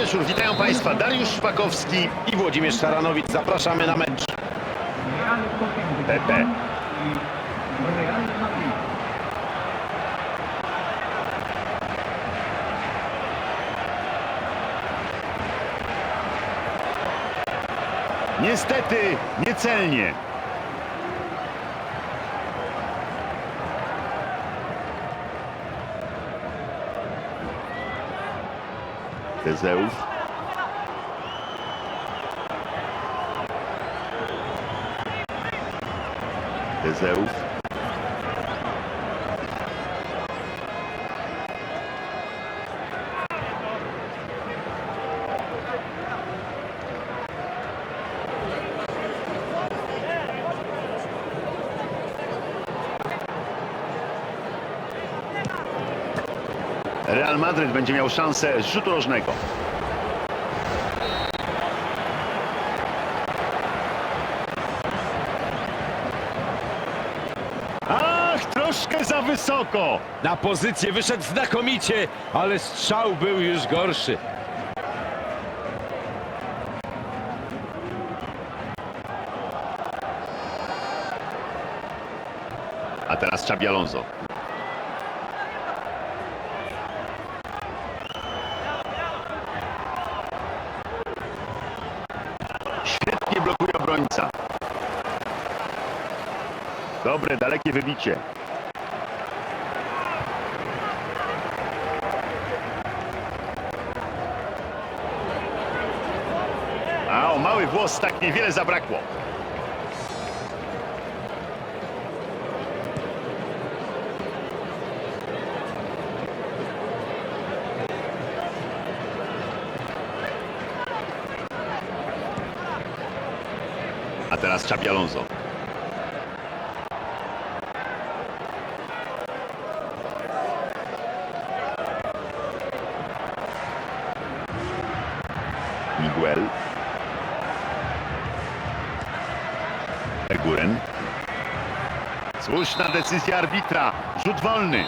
wieczór, witają Państwa Dariusz Szpakowski i Włodzimierz Szaranowicz. Zapraszamy na mecz. Pepe. Niestety, niecelnie. there's Bezeuf. Bezeuf. Real Madryt będzie miał szansę z rzutu rożnego. Ach, troszkę za wysoko. Na pozycję wyszedł znakomicie, ale strzał był już gorszy. A teraz Xabi Alonso. Świetnie blokuje obrońca. Dobre, dalekie wybicie. A o mały włos tak niewiele zabrakło. A teraz Xabi Alonso. Miguel. Eguren. Słuszna decyzja arbitra. Rzut wolny.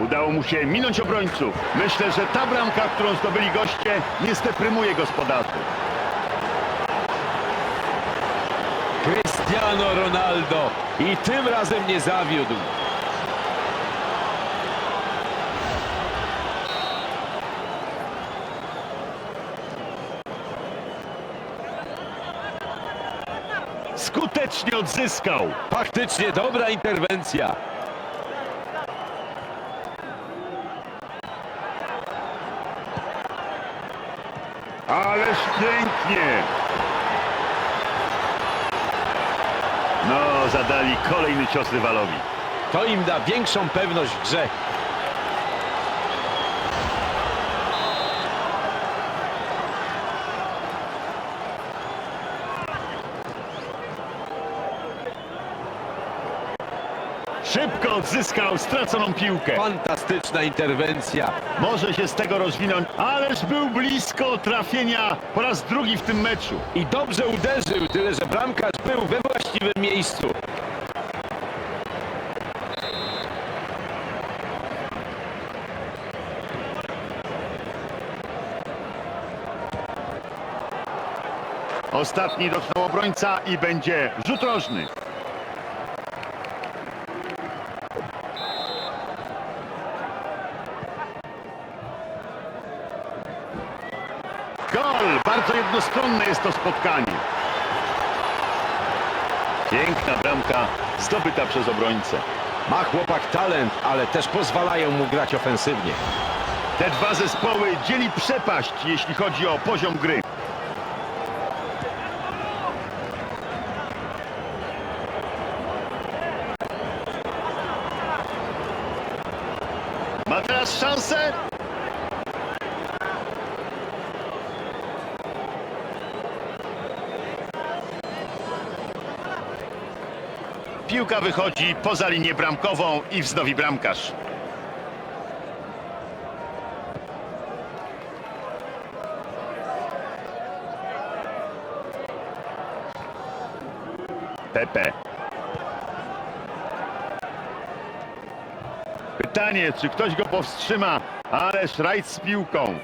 Udało mu się minąć obrońców. Myślę, że ta bramka, którą zdobyli goście, nie steprymuje gospodarzy. Cristiano Ronaldo i tym razem nie zawiódł. Skutecznie odzyskał. Faktycznie dobra interwencja. Ależ pięknie! No, zadali kolejny cios rywalowi. To im da większą pewność w grze. Odzyskał straconą piłkę. Fantastyczna interwencja. Może się z tego rozwinąć, ależ był blisko trafienia po raz drugi w tym meczu. I dobrze uderzył, tyle że bramkarz był we właściwym miejscu. Ostatni dotknął obrońca i będzie rzut rożny. Gol! Bardzo jednostronne jest to spotkanie. Piękna bramka zdobyta przez obrońcę. Ma chłopak talent, ale też pozwalają mu grać ofensywnie. Te dwa zespoły dzieli przepaść, jeśli chodzi o poziom gry. Piłka wychodzi poza linię bramkową i wznowi bramkarz. Pepe. Pytanie, czy ktoś go powstrzyma, ale Szrajc z piłką.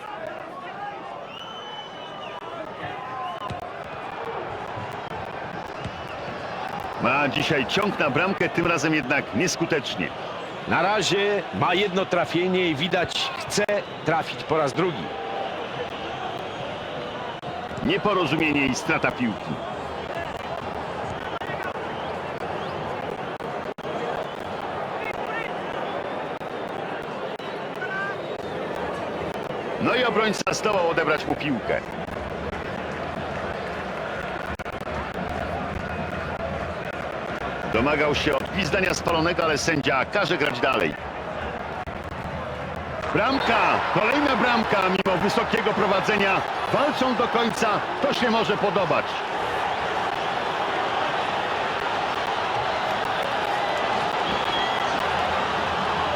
Ma dzisiaj ciąg na bramkę, tym razem jednak nieskutecznie. Na razie ma jedno trafienie i widać chce trafić po raz drugi. Nieporozumienie i strata piłki. No i obrońca zdołał odebrać mu piłkę. Domagał się odpizdania spalonego, ale sędzia każe grać dalej. Bramka! Kolejna bramka mimo wysokiego prowadzenia. Walczą do końca. To się może podobać.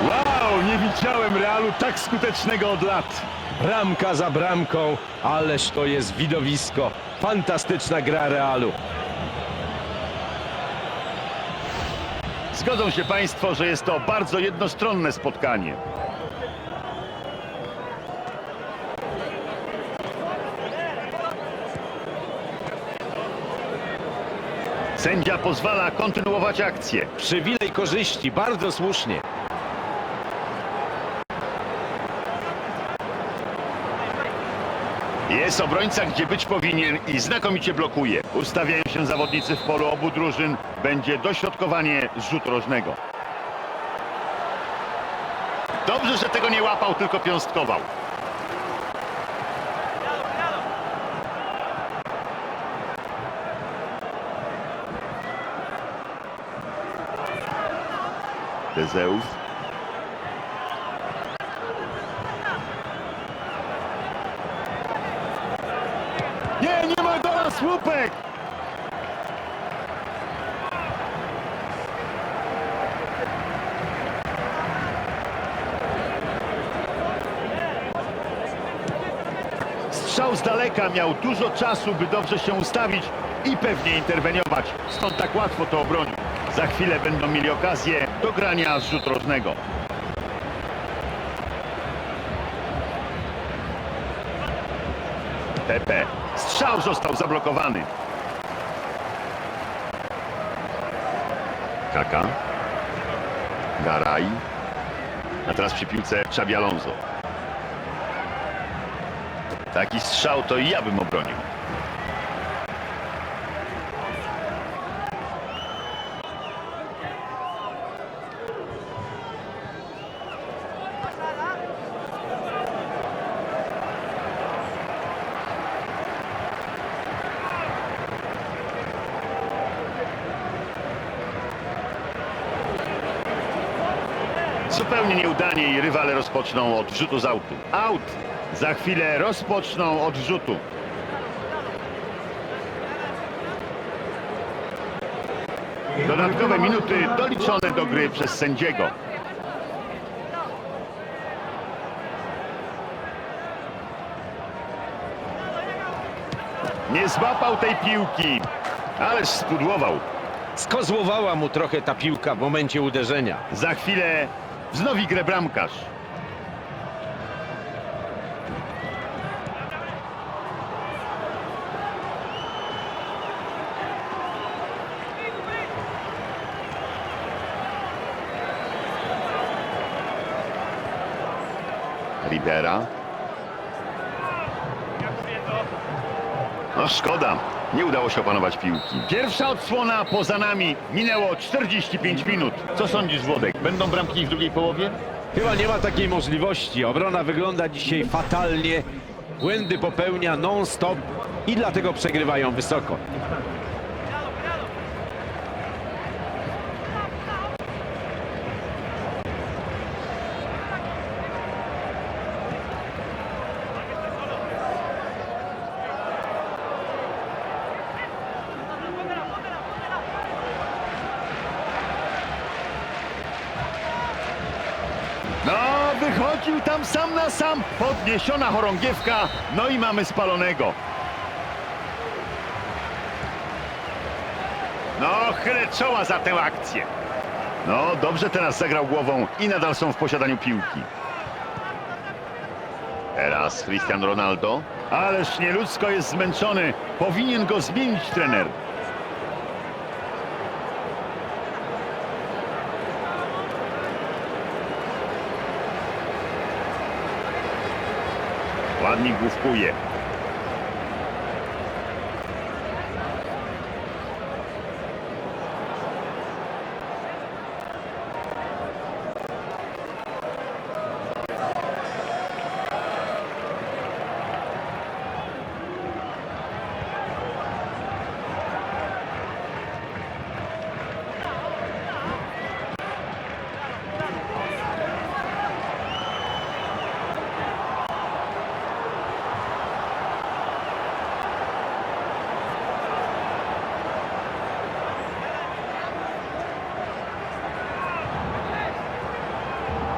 Wow, nie widziałem Realu tak skutecznego od lat. Bramka za bramką, ależ to jest widowisko. Fantastyczna gra Realu. Zgodzą się Państwo, że jest to bardzo jednostronne spotkanie. Sędzia pozwala kontynuować akcję. Przywilej korzyści, bardzo słusznie. Jest obrońca, gdzie być powinien i znakomicie blokuje. Ustawiają się zawodnicy w polu obu drużyn. Będzie dośrodkowanie z rzutu rożnego. Dobrze, że tego nie łapał, tylko piąstkował. Tezeus. Słupek! Strzał z daleka miał dużo czasu, by dobrze się ustawić i pewnie interweniować. Stąd tak łatwo to obronił. Za chwilę będą mieli okazję do grania z rzut rożnego. Pepe. Strzał został zablokowany. Kaka. Garay. A teraz przy piłce Xabi Alonso. Taki strzał to ja bym obronił. Zupełnie nieudanie i rywale rozpoczną od rzutu z autu. Out! Za chwilę rozpoczną od rzutu. Dodatkowe minuty doliczone do gry przez sędziego. Nie złapał tej piłki, ależ spudłował. Skozłowała mu trochę ta piłka w momencie uderzenia. Za chwilę wznowi grę bramkarz. Ribera. No szkoda, nie udało się opanować piłki. Pierwsza odsłona poza nami. Minęło 45 minut. Co sądzisz, Włodek? Będą bramki w drugiej połowie? Chyba nie ma takiej możliwości. Obrona wygląda dzisiaj fatalnie. Błędy popełnia non-stop i dlatego przegrywają wysoko. No, wychodził tam sam na sam. Podniesiona chorągiewka. No i mamy spalonego. No, chylę czoła za tę akcję. No, dobrze teraz zagrał głową i nadal są w posiadaniu piłki. Teraz Cristiano Ronaldo. Ależ nieludzko jest zmęczony. Powinien go zmienić trener. Ładnie główkuje.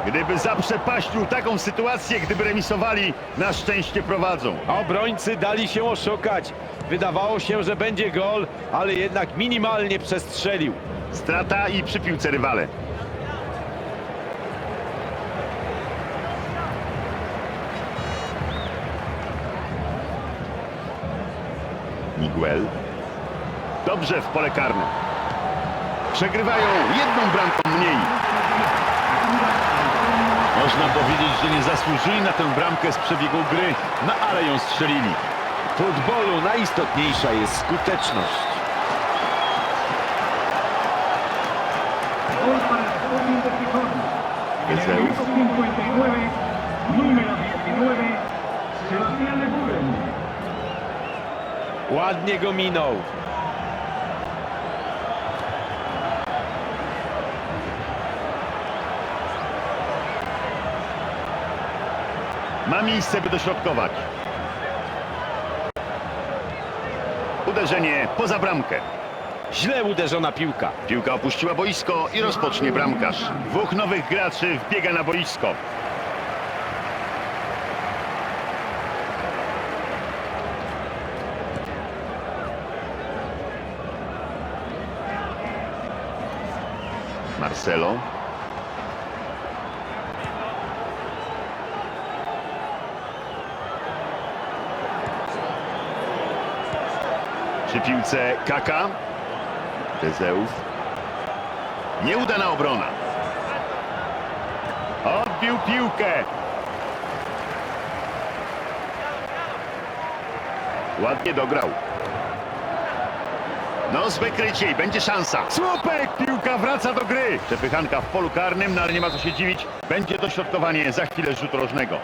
Gdyby zaprzepaścił taką sytuację, gdyby remisowali, na szczęście prowadzą. Obrońcy dali się oszukać. Wydawało się, że będzie gol, ale jednak minimalnie przestrzelił. Strata i przy piłce rywale. Miguel. Dobrze w pole karne. Przegrywają jedną bramką mniej. Można powiedzieć, że nie zasłużyli na tę bramkę z przebiegu gry, no ale ją strzelili. W futbolu najistotniejsza jest skuteczność. Para el Sporting Ma miejsce, by dośrodkować. Uderzenie poza bramkę. Źle uderzona piłka. Piłka opuściła boisko i rozpocznie bramkarz. Dwóch nowych graczy wbiega na boisko. Marcelo. Przy piłce Kaka. Tezeów. Nieudana obrona. Odbił piłkę. Ładnie dograł. No, złe krycie i będzie szansa. Słupek! Piłka wraca do gry. Przepychanka w polu karnym, no ale nie ma co się dziwić. Będzie dośrodkowanie za chwilę rzutu rożnego.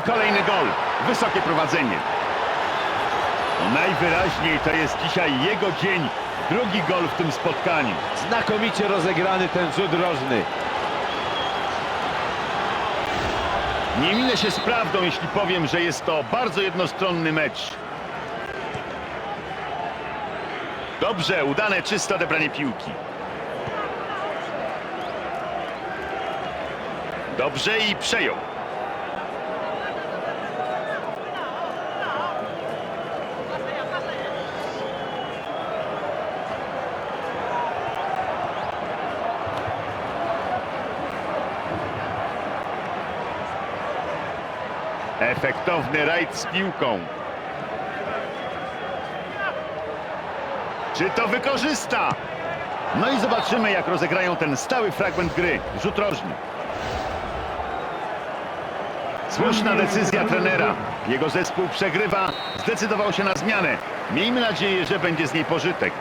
I kolejny gol. Wysokie prowadzenie. Najwyraźniej to jest dzisiaj jego dzień. Drugi gol w tym spotkaniu. Znakomicie rozegrany ten rzut rożny. Nie minę się z prawdą, jeśli powiem, że jest to bardzo jednostronny mecz. Dobrze, udane, czyste odebranie piłki. Dobrze i przejął. Efektowny rajd z piłką. Czy to wykorzysta? No i zobaczymy, jak rozegrają ten stały fragment gry. Rzut rożny. Słuszna decyzja trenera. Jego zespół przegrywa. Zdecydował się na zmianę. Miejmy nadzieję, że będzie z niej pożytek.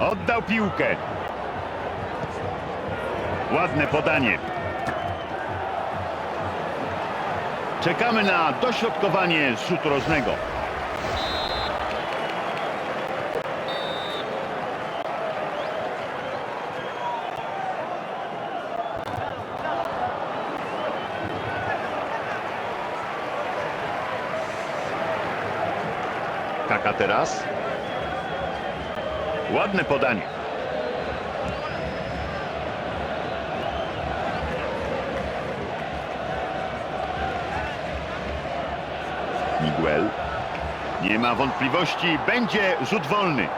Oddał piłkę. Ładne podanie. Czekamy na dośrodkowanie z rzutu rożnego. Kaka teraz. Ładne podanie. Miguel. Nie ma wątpliwości, będzie rzut wolny.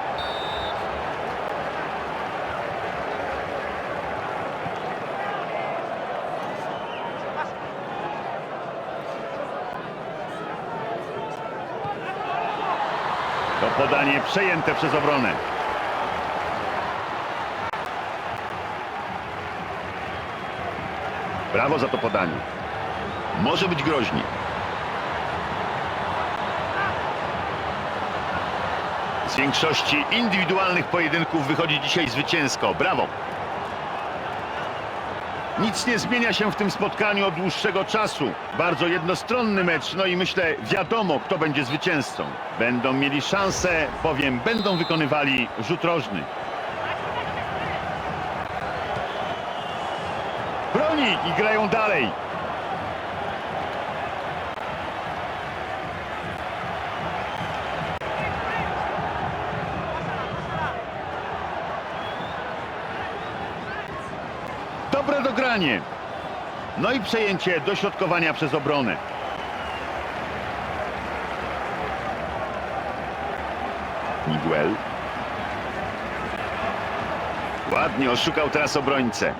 To podanie przejęte przez obronę. Brawo za to podanie. Może być groźnie. Z większości indywidualnych pojedynków wychodzi dzisiaj zwycięsko. Brawo! Nic nie zmienia się w tym spotkaniu od dłuższego czasu. Bardzo jednostronny mecz, no i myślę, wiadomo, kto będzie zwycięzcą. Będą mieli szansę, powiem, będą wykonywali rzut rożny. Broni i grają dalej. Dobre dogranie. No i przejęcie dośrodkowania przez obronę. Miguel. Ładnie oszukał teraz obrońcę.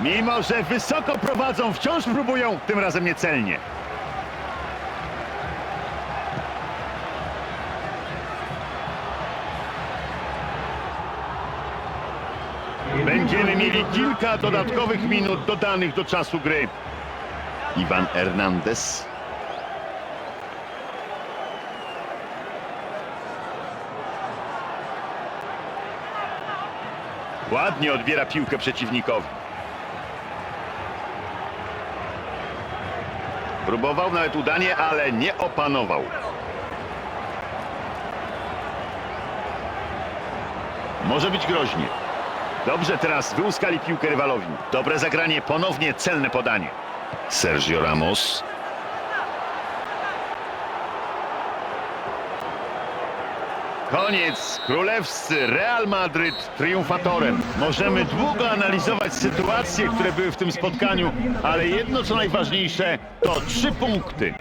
Mimo, że wysoko prowadzą, wciąż próbują, tym razem niecelnie. Będziemy mieli kilka dodatkowych minut dodanych do czasu gry. Iwan Hernandez. Ładnie odbiera piłkę przeciwnikowi. Próbował nawet udanie, ale nie opanował. Może być groźnie. Dobrze teraz wyłuskali piłkę rywalowi. Dobre zagranie, ponownie celne podanie. Sergio Ramos. Koniec. Królewscy Real Madryt triumfatorem. Możemy długo analizować sytuacje, które były w tym spotkaniu, ale jedno co najważniejsze to trzy punkty.